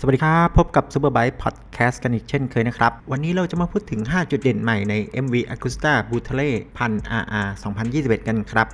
สวัสดีครับ พบกับ Superbike Podcast กันอีกเช่นเคยนะครับ วันนี้เราจะมาพูดถึง 5 จุดเด่นใหม่ใน MV Agusta b u t e l e พัน RR 2021 กันครับ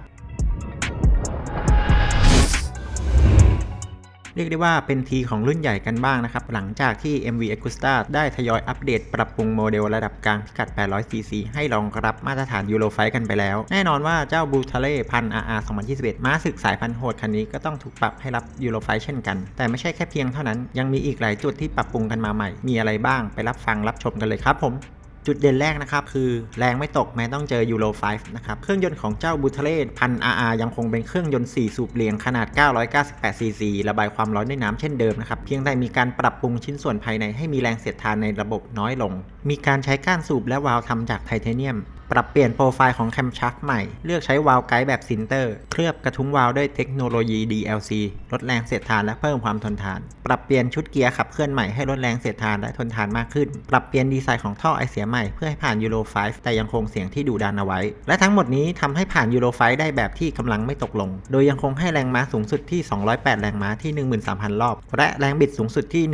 เรียกได้ว่าเป็นทีของรุ่นใหญ่กันบ้างนะครับ หลังจากที่ MV Agusta ได้ทยอยอัปเดตปรับปรุงโมเดลระดับกลางพิกัด 800cc ให้รองรับมาตรฐานยูโรไฟกันไปแล้ว แน่นอนว่าเจ้า b u t e l e พัน RR 2021 ม้าศึกสายพันธุ์โหดคันนี้ก็ต้องถูกปรับให้รับยูโรไฟเช่นกัน แต่ไม่ใช่แค่เพียงเท่านั้น ยังมีอีกหลายจุดที่ปรับปรุงกันมาใหม่ มีอะไรบ้างไปรับฟังรับชมกันเลยครับผม จุดเด่นแรกนะครับคือแรงไม่ตกแม้ต้องเจอยูโร5นะครับเครื่องยนต์ของเจ้าบูเทเลพันอารายังคงเป็นเครื่องยนต์ 4 สูบเลียงขนาด 998 cc ระบายความร้อนด้วยน้ำเช่นเดิมนะครับเพียงแต่มีการปรับปรุงชิ้นส่วนภายในให้มีแรงเสียดทานในระบบน้อยลงมีการใช้ก้านสูบและวาล์วทำจากไทเทเนียม ปรับเปลี่ยนโปรไฟล์ของแคมชักใหม่ เลือกใช้วาล์วไกด์แบบซินเตอร์ เคลือบกระทุ้งวาล์วด้วยเทคโนโลยี DLC ลดแรงเสียดทานและเพิ่มความทนทาน ปรับเปลี่ยนชุดเกียร์ขับเคลื่อนใหม่ให้ลดแรงเสียดทานและทนทานมากขึ้น ปรับเปลี่ยนดีไซน์ของท่อไอเสียใหม่เพื่อให้ผ่านยูโร5แต่ยังคงเสียงที่ดุดันเอาไว้ และทั้งหมดนี้ทำให้ผ่านยูโร5ได้แบบที่กำลังไม่ตกลง โดยยังคงให้แรงม้าสูงสุดที่ 208 แรงม้าที่ 13,000 รอบ และแรงบิดสูงสุดที่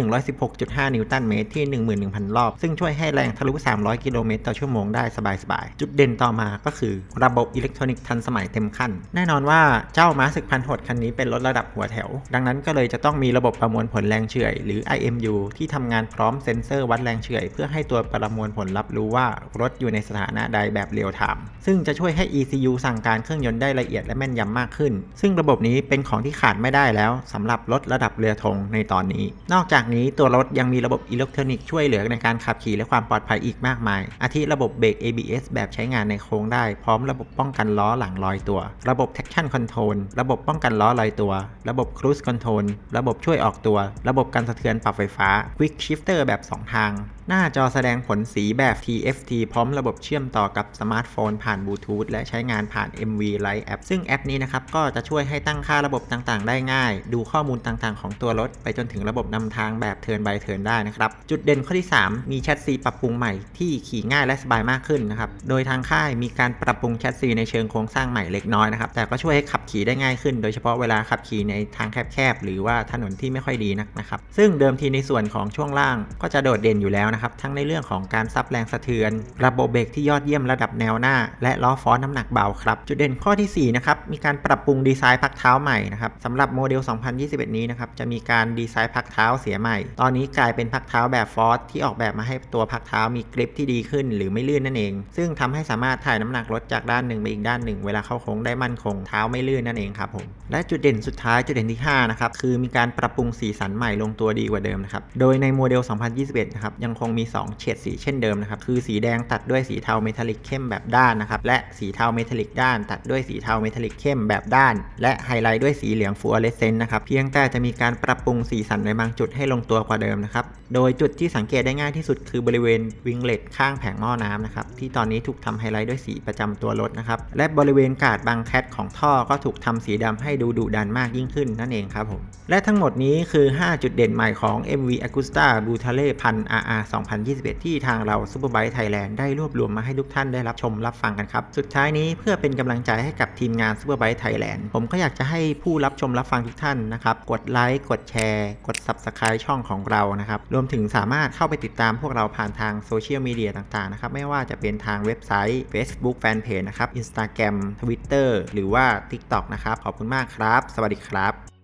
116.5 นิวตันเมตรที่ 11,000 รอบ ซึ่งช่วยให้แรงทะลุ 300 กิโลเมตรต่อชั่วโมงได้สบายๆ จุดเด่นต่อมาก็คือระบบอิเล็กทรอนิกส์ทันสมัยเต็มขั้น แน่นอนว่าเจ้าม้าศึกพันหดคันนี้เป็นรถระดับหัวแถว ดังนั้นก็เลยจะต้องมีระบบประมวลผลแรงเฉื่อยหรือ IMU ที่ทำงานพร้อมเซ็นเซอร์วัดแรงเฉื่อย เพื่อให้ตัวประมวลผลรับรู้ว่ารถอยู่ในสถานะใดแบบเรียลไทม์ซึ่งจะช่วยให้ ECU สั่งการเครื่องยนต์ได้ละเอียดและแม่นยำมากขึ้น ซึ่งระบบนี้เป็นของที่ขาดไม่ได้แล้วสำหรับรถระดับเรือธงในตอนนี้ นอกจากนี้ตัวรถยังมีระบบอิเล็กทรอนิกส์ช่วยเหลือในการขับขี่และความปลอดภัยอีกมากมาย อาทิระบบเบรก ABS แบบใช้งานในโค้งได้ พร้อมระบบป้องกันล้อหลังลอยตัว ระบบ traction control ระบบป้องกันล้อลอยตัว ระบบ cruise control ระบบช่วยออกตัว ระบบกันสะเทือนปรับไฟฟ้า quick shifter แบบ 2 ทาง หน้าจอแสดงผลสีแบบ TFT พร้อมระบบเชื่อมต่อกับสมาร์ทโฟนผ่านบลูทูธและใช้งานผ่าน MV Lite App ซึ่งแอปนี้นะครับก็จะช่วยให้ตั้งค่าระบบต่างๆ ได้ง่าย ดูข้อมูลต่างๆ ของตัวรถ ไปจนถึงระบบนำทางแบบเทิร์น by เทิร์นได้นะครับ จุดเด่นข้อที่ 3 มีแชสซีปรับปรุงใหม่ที่ขี่ง่ายและสบายมากขึ้นนะครับ โดยทางค่ายมีการปรับปรุงแชสซีในเชิงโครงสร้างใหม่เล็กน้อยนะครับ แต่ก็ช่วยให้ขับขี่ได้ง่ายขึ้น โดยเฉพาะเวลาขับขี่ในทางแคบๆ หรือว่าถนนที่ไม่ค่อยดีนักนะครับ ซึ่งเดิมทีในส่วนของช่วงล่างก็จะโดดเด่นอยู่แล้วนะครับ ทั้งในเรื่องของการซับแรงสะเทือน ระบบเบรกที่ยอดเยี่ยมระดับแนวหน้า และล้อฟอสน้ำหนักเบาครับ จุดเด่นข้อทีสี่4นะครับมีการปรับปรุงดีไซน์พักเท้าใหม่นะครับสำหรับโมเดล 2021 นี้นะครับจะมีการดีไซน์พักเท้าเสียใหม่ ตอนนี้กลายเป็นพักเท้าแบบฟอสที่ออกแบบมาให้ตัวพักเท้ามีกริปที่ดีขึ้นหรือไม่ลื่นนั่นเอง ซึ่งทำให้สามารถถ่ายน้ำหนักรถจากด้านหนึ่งไปอีกด้านหนึ่ง เวลาเข้าโค้งได้มั่นคงเท้าไม่ลื่นนั่นเองครับผมและจุดเด่นสุดท้ายจุดเด่นที่5นะครับคือมีการปรับปรุงสีสันใหม่ลงตัวดีกว่าเดิมนะครับโดยในโมเดล 2021 นะครับยังคงมี 2 เฉดสีเช่นเดิมนะครับคือสีแดงตัดด้วยสีเทาเมทัลลิกเข้มแบบด้านนะครับและสีเทาเมทัลลิกด้าน ตัดด้วยสีเทาเมทัลลิกเข้มแบบด้าน และไฮไลท์ด้วยสีเหลืองฟลูออเรสเซนต์นะครับเพียงแต่จะมีการปรับปรุงสีสันในบางจุดให้ลงตัวกว่าเดิมนะครับโดยจุดที่สังเกตได้ง่ายที่สุดคือบริเวณวิงเลตข้างแผงหม้อน้ำนะครับที่ตอนนี้ถูกทำไฮไลท์ด้วยสีประจำตัวรถนะครับและบริเวณกาดบางแคทของท่อก็ถูกทำสีดำให้ดูดุดันมากยิ่งขึ้นนั่นเองครับผมและทั้งหมดนี้คือ 5 จุดเด่นใหม่ของ MV Agusta b u t a l e พัน RR 2021 ที่ทางเรา Superbike Thailand ได้รวบรวมมาให้ทุกท่านได้รับชมรับฟังกันครับ สุดท้ายนี้เพื่อเป็นกำลังใจให้กับทีมงาน Superbike Thailand ผมก็อยากจะให้ผู้รับชมรับฟังทุกท่านนะครับ กดไลค์กดแชร์ กด Subscribe ช่องของเรานะครับ รวมถึงสามารถเข้าไปติดตามพวกเราผ่านทางโซเชียลมีเดียต่างๆนะครับไม่ว่าจะเป็นทางเว็บไซต์ Facebook Fanpage นะครับ Instagram Twitter หรือว่า TikTok นะครับ ขอบคุณมากครับ สวัสดีครับ